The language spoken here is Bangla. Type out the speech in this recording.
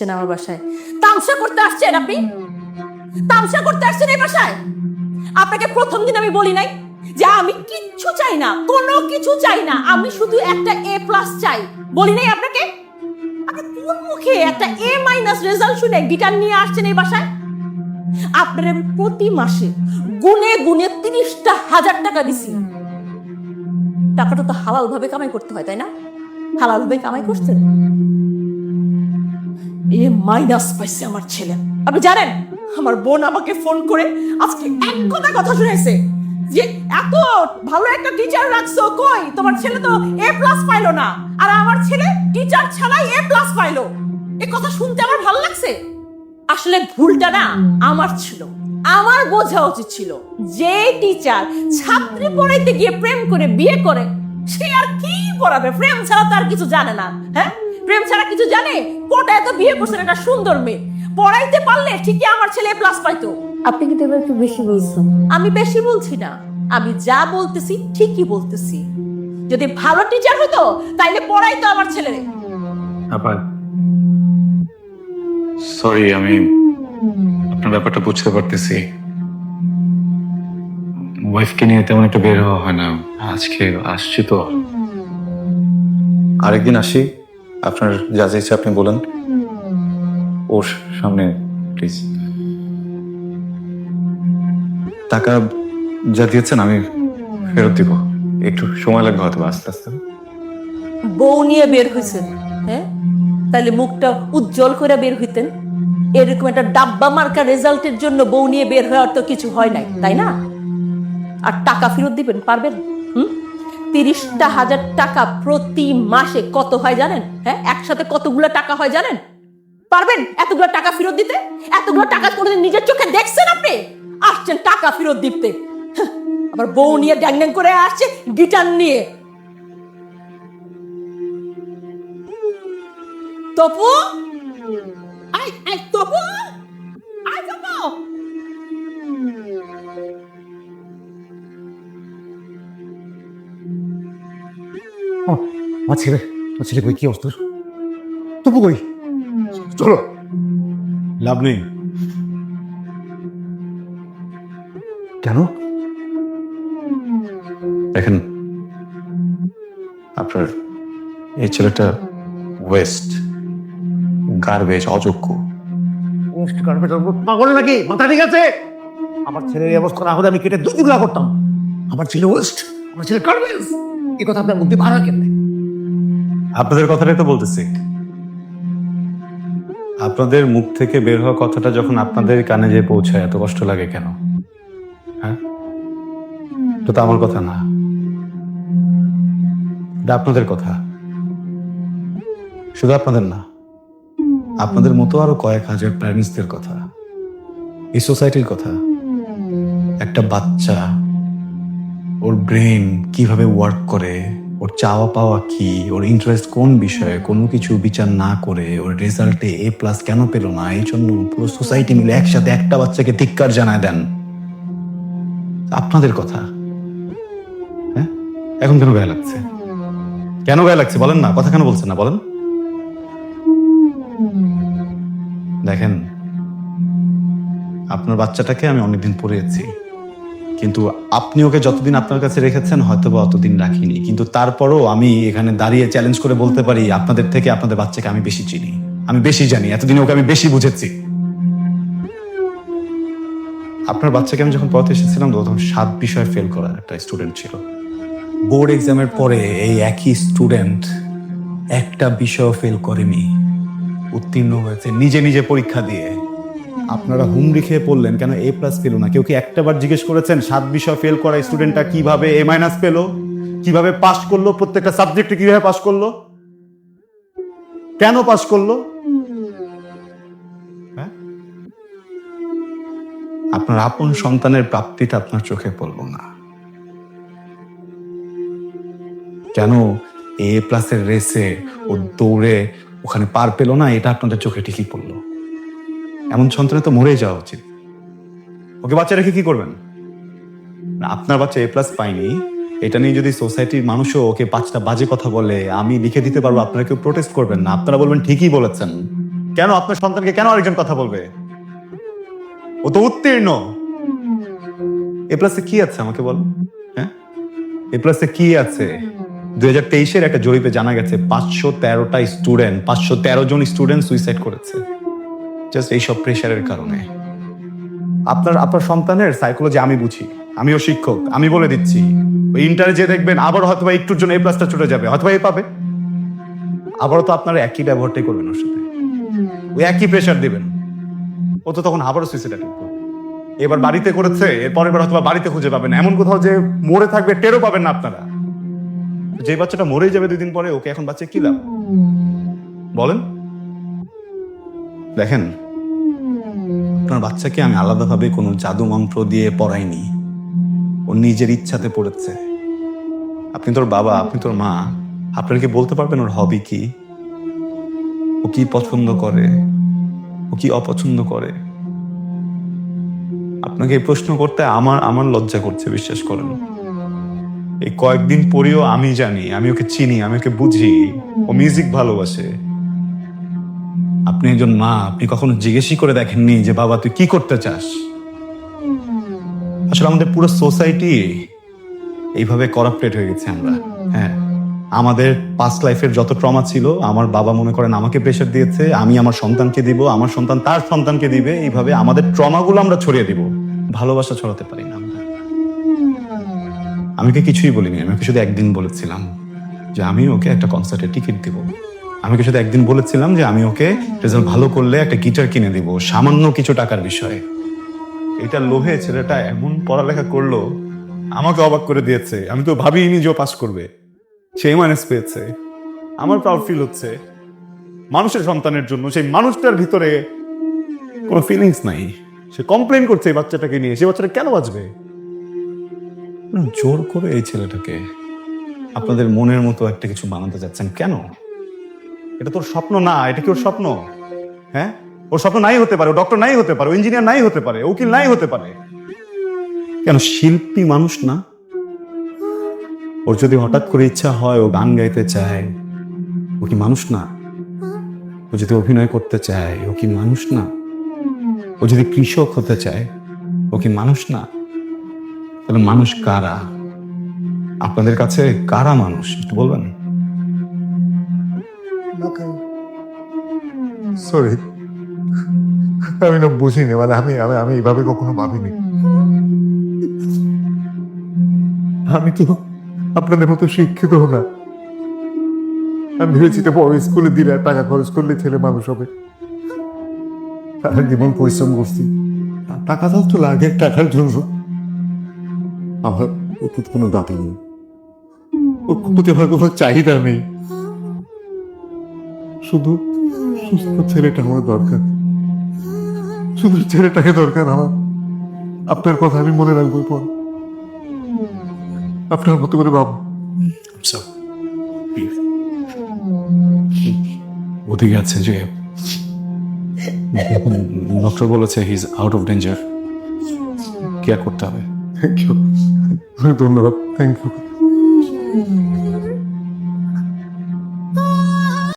আসছেন আমার বাসায়। তামসা করতে আসছেন আপনি? তামসা করতে আসছেন এই বাসায়? আপনাকে প্রথম দিন আমি বলি নাই যে আমি কিচ্ছু চাই না, কোনো কিছু চাই না। আমি শুধু একটা এ প্লাস চাই। বলি নাই আপনাকে? মুখে একটা এ মাইনাস রেজাল্ট শুনে গিটার নিয়ে আসছেন এই বাসায়? আপনার প্রতি মাসে গুনে গুনে তিরিশটা হাজার টাকা দিছি। টাকাটা তো হালাল ভাবে কামাই করতে হয়, তাই না? হালাল ভাবে কামাই করছেন? এ মাইনাস পাইছে আমার ছেলে। আপনি জানেন, আমার বোন আমাকে ফোন করে আজকে এক কথা কথা শুনেছে যে, এত ভালো একটা টিচার রাখছো, কই? তোমার ছেলে তো এ প্লাস পাইলো না। আর আমার ছেলে টিচার ছাড়াই এ প্লাস পাইলো। এ কথা শুনতে আমার ভালো লাগছে? আসলে ভুলটা না আমার ছিল। আমার বোঝা উচিত ছিল যে টিচার ছাত্রী পড়াইতে গিয়ে প্রেম করে, বিয়ে করে, সে আর কি পড়াবে? প্রেম ছাড়া তো আর কিছু জানে না। হ্যাঁ? প্রেম ছাড়া কিছু জানে? কোটায় তো বিয়ে করছেন একটা সুন্দর মেয়ে। পড়াইতে পারলে ঠিকই আমার ছেলে প্লাস পাইতো। আপনি কিন্তু এবার একটু বেশি বলছেন। আমি বেশি বলছি না। আমি যা বলতেছি ঠিকই বলতেছি। যদি ভালো টিচার হতো তাইলে পড়াইতো আমার ছেলে। আপা সরি আমি আপনার ব্যাপারটা বুঝতে পারতেছি। ওয়াইফকে নিয়ে তেমন একটা বের হওয়া হয় না। আজকে আসছি তো। আরেকদিন আসি। আপনার যা ইচ্ছা আপনি বলেন। ওর সামনে প্লিজ টাকা যা দিয়েছেন আমি ফেরত দিব। একটু সময় লাগবে হয়তো আস্তে আস্তে। বউ নিয়ে বের হয়েছেন হ্যাঁ? তাহলে মুখটা উজ্জ্বল করে বের হইতেন। এরকম একটা ডাব্বা মার্কা রেজাল্টের জন্য বউ নিয়ে বের হওয়ার তো কিছু হয় নাই, তাই না? আর টাকা ফেরত দিবেন, পারবেন? হুম? তিরিশটা হাজার টাকা প্রতি মাসে কত হয় জানেন? হ্যাঁ একসাথে কতগুলো টাকা হয় জানেন? পারবেন এতগুলো টাকা ফেরত দিতে? এতগুলো টাকা কোনোদিন নিজের চোখে দেখছেন আপনি? আসছেন টাকা ফেরত দিতে। হ্যাঁ, আবার বউ নিয়ে ড্যাং ড্যাং করে আসছে গিটার নিয়ে। তপু? আই আই তপু! আমার ছেলে আমার ছেলে কই কি অবস্থা তবু কই? চলো। লাভ নেই। কেন? দেখেন আপনার এই ছেলেটা ওয়েস্ট গার্বেজ অযোগ্য। ওয়েস্ট কার্পেট পাগল নাকি? মাথা ঠিক আছে? আমার ছেলের এই অবস্থা না হলে আমি কেটে দুই টুকরা করতাম। আমার ছেলে ওয়েস্ট আমার ছেলে কার্পেজ এই কথা আপনার বুদ্ধি ভাড়া কেন আপনাদের কথাটাই তো বলতেছি। আপনাদের মুখ থেকে বের হওয়া কথাটা যখন আপনাদের কানে যে পৌঁছায়, এত কষ্ট লাগে কেন? হ্যাঁ? তো আমার কথা না। এটা আপনাদের কথা। শুধু আপনাদের না, আপনাদের মতো আরও কয়েক হাজার প্যারেন্টসদের কথা। এই সোসাইটির কথা। একটা বাচ্চা, ওর ব্রেন কীভাবে ওয়ার্ক করে ওর চাওয়া পাওয়া কি? ওর ইন্টারেস্ট কোন বিষয়ে? কোনো কিছু বিচার না করে ওর রেজাল্টে এ প্লাস কেন পেল না? এই জন্য পুরো সোসাইটি মিলে একসাথে একটা বাচ্চাকে ধিক্কার জানায় দেন। আপনাদের কথা। হ্যাঁ? এখন কেন গায়ে লাগছে? কেন গায়ে লাগছে? বলেন না, কথা কেন বলছেন না? বলেন। দেখেন, আপনার বাচ্চাটাকে আমি অনেকদিন পড়িয়েছি। কিন্তু আপনি ওকে যতদিন আপনার কাছে রেখেছেন হয়তো বা অতদিন রাখিনি। কিন্তু তারপরও আমি এখানে দাঁড়িয়ে চ্যালেঞ্জ করে বলতে পারি, আপনাদের থেকে আপনাদের বাচ্চাকে আমি বেশি চিনি। আমি বেশি জানি, এতদিন ওকে আমি বেশি বুঝেছি। আপনার বাচ্চাকে আমি যখন পড়াতে এসেছিলাম তখন সাত বিষয়ে ফেল করার একটা স্টুডেন্ট ছিল। বোর্ড এক্সামের পরে এই একই স্টুডেন্ট একটা বিষয় ফেল করেনি। উত্তীর্ণ হয়েছে, নিজে নিজে পরীক্ষা দিয়ে। আপনারা হুমড়ি খেয়ে পড়লেন, কেন এ প্লাস পেল না? কেউ কি একটাবার জিজ্ঞেস করেছেন, সাত বিষয় ফেল করা স্টুডেন্টটা কীভাবে এ মাইনাস পেল? কীভাবে পাস করল? প্রত্যেকটা সাবজেক্টে কীভাবে পাস করল? কেন পাস করল? হ্যাঁ? আপনার আপন সন্তানের প্রাপ্তিটা আপনার চোখে পড়ল না। কেন এ প্লাসের রেসে ও দৌড়ে ওখানে পার পেল না? এটা আপনাদের চোখে ঠিকই পড়ল। এমন সন্তানে তো মরে যাওয়া উচিত। ওকে বাচ্চা রেখে কি করবেন? আপনার বাচ্চা এ প্লাস পাইনি এটা নিয়ে যদি সোসাইটির মানুষও ওকে পাঁচটা বাজে কথা বলে, আমি লিখে দিতে পারব, আপনারা কেউ প্রোটেস্ট করবেন না। আপনারা বলবেন, ঠিকই বলেছেন। কেন আপনার সন্তানকে কেন আরেকজন কথা বলবে? ও তো উত্তীর্ণ। এ প্লাসে কি আছে আমাকে বল? হ্যাঁ? এ প্লাসে কি আছে? দুই হাজার তেইশের একটা জরিপে জানা গেছে, পাঁচশো তেরোটা স্টুডেন্ট পাঁচশো তেরো জন স্টুডেন্ট সুইসাইড করেছে। জাস্ট এইসব প্রেশারের কারণে। আপনার আপনার সন্তানের সাইকোলজি আমি বুঝি। আমিও শিক্ষক, আমি বলে দিচ্ছি। ওই ইন্টারে যে দেখবেন, আবার হয়তো বা একটুর জন্য এই প্লাসটা চলে যাবে হয়তো এ পাবে। আবারও তো আপনারা একই ব্যবহারটাই করবেন ওর সাথে। ওই একই প্রেশার দেবেন। ও তো তখন আবারও সুইসাইড অ্যাটেম্প করবে এবার বাড়িতে করেছে, এরপর এবার হয়তো বাড়িতে খুঁজে পাবেন এমন কোথাও যে মরে থাকবে, টেরও পাবেন না আপনারা। যে বাচ্চাটা মরেই যাবে দুই দিন পরে, ওকে এখন বাচ্চা কি লাভ? বলেন। দেখেন, আপনার বাচ্চাকে আমি আলাদাভাবে কোনো জাদু মন্ত্র দিয়ে পড়াইনি। ও নিজের ইচ্ছাতে পড়েছে। আপনি তোর বাবা, আপনি তোর মা, আপনারা কি বলতে পারবেন ওর হবি কি? ও কি পছন্দ করে? ও কি অপছন্দ করে? আপনাকে এই প্রশ্ন করতে আমার আমার লজ্জা করছে, বিশ্বাস করেন। এই কয়েকদিন পরেও আমি জানি, আমি ওকে চিনি, আমি ওকে বুঝি। ও মিউজিক ভালোবাসে। আপনি একজন মা, আপনি কখনো জিজ্ঞেসই করে দেখেননি যে, বাবা, তুই কি করতে চাস? আসলে আমাদের পুরো সোসাইটি এইভাবে করাপ্টেড হয়ে গেছে আমরা। হ্যাঁ আমাদের পাস্ট লাইফের যত ট্রমা ছিল, আমার বাবা মনে করেন আমাকে প্রেশার দিয়েছে, আমি আমার সন্তানকে দিব, আমার সন্তান তার সন্তানকে দিবে, এইভাবে আমাদের ট্রমাগুলো আমরা ছড়িয়ে দিব। ভালোবাসা ছড়াতে পারি না আমরা। আমি ওকে কিছুই বলিনি, আমি শুধু একদিন বলেছিলাম যে, আমি ওকে একটা কনসার্টে টিকিট দিব। আমি শুধু একদিন বলেছিলাম যে আমি ওকে রেজাল্ট ভালো করলে একটা গিটার কিনে দিব, সামান্য কিছু টাকার বিষয়ে। এটা লোভে ছেলেটা এমন পড়ালেখা করল, আমাকে অবাক করে দিয়েছে। আমি তো ভাবিনি যে পাস করবে। সেই মাইনাস পেয়েছে। আমার প্রাউড ফিল হচ্ছে, মানুষের সন্তানের জন্য, সেই মানুষটার ভিতরে কোনো ফিলিংস নাই। সে কমপ্লেন করছে এই বাচ্চাটাকে নিয়ে। সে বাচ্চাটা কেন বাঁচবে? জোর করে এই ছেলেটাকে আপনাদের মনের মতো একটা কিছু বানাতে যাচ্ছেন কেন? এটা তোর স্বপ্ন না, এটা কি ওর স্বপ্ন? হ্যাঁ? ওর স্বপ্ন নাই হতে পারে, ও ডক্টর নাই হতে পারে, ও ইঞ্জিনিয়ার নাই হতে পারে, উকিল নাই হতে পারে। কেন শিল্পী মানুষ না? ওর যদি হঠাৎ করে ইচ্ছা হয়, ও গান গাইতে চায়, ও কি মানুষ না? ও যদি অভিনয় করতে চায়, ও কি মানুষ না? ও যদি কৃষক হতে চায়, ও কি মানুষ না? তাহলে মানুষ কারা? আপনাদের কাছে কারা মানুষ, একটু বলবেন? সরি আমি না বুঝিনি মানে আমি আমি আমি এইভাবে কখনো ভাবিনি। আমি তো আপনাদের মতো শিক্ষিত না। আমি ভেবেছি তো বড় স্কুলে দিলে টাকা খরচ করলে ছেলে মানুষ হবে। সারা জীবন পরিশ্রম করছি টাকা দাও তো লাগে টাকার জন্য। আমার প্রতি কোনো দাবি নেই। ওর আমার কোনো চাহিদা নেই। শুধু সুস্থ ছেলেটা আমার দরকার। শুধু ছেলেটাকে দরকার আমার। আপনার কথা আমি মনে রাখব পর আপনার মতো করে বাবু ওদিকে আছে যে ডক্টর বলেছে he is out of danger care করতে হবে। থ্যাংক ইউ ধন্যবাদ। Thank you